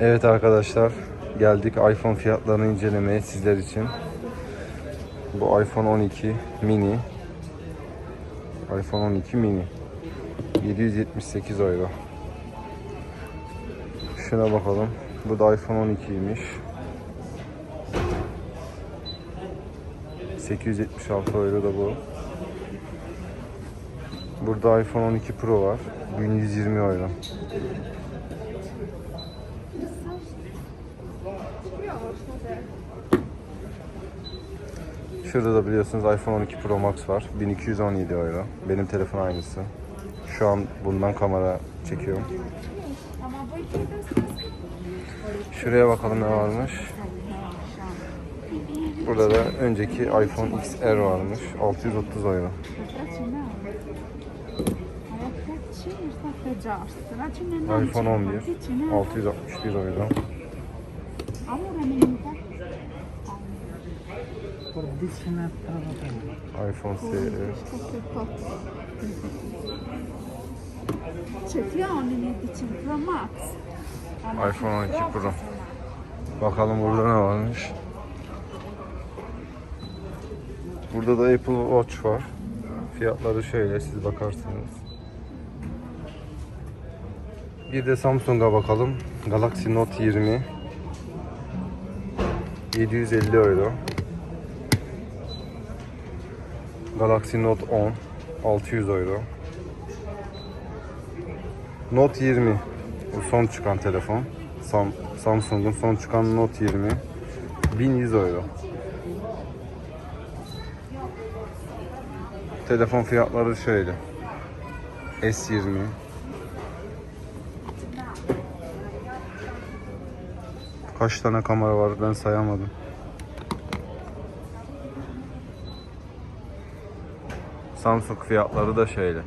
Evet arkadaşlar geldik iPhone fiyatlarını incelemeye sizler için. Bu iPhone 12 mini. iPhone 12 mini. 778 euro. Şuna bakalım. Bu da iPhone 12'ymiş. 876 euro da bu. Burada iPhone 12 Pro var. 1120 euro. Şurada da biliyorsunuz iPhone 12 Pro Max var. 1217 euro. Benim telefon aynısı. Şu an bundan kamera çekiyorum. Şuraya bakalım ne varmış. Burada da önceki iPhone XR varmış. 630 euro. iPhone 11 661 euro. iPhone SE iPhone 12 Pro. Bakalım burada ne varmış. Burada da Apple Watch var. Fiyatları şöyle siz bakarsınız. Bir de Samsung'a bakalım. Galaxy Note 20. 750 euro. Galaxy Note 10 600 euro. Note 20 bu son çıkan telefon. Sam, Samsung'un son çıkan Note 20 1100 euro. Telefon fiyatları şöyle. S20 Kaç tane kamera var ben sayamadım. Samsung fiyatları da şöyle.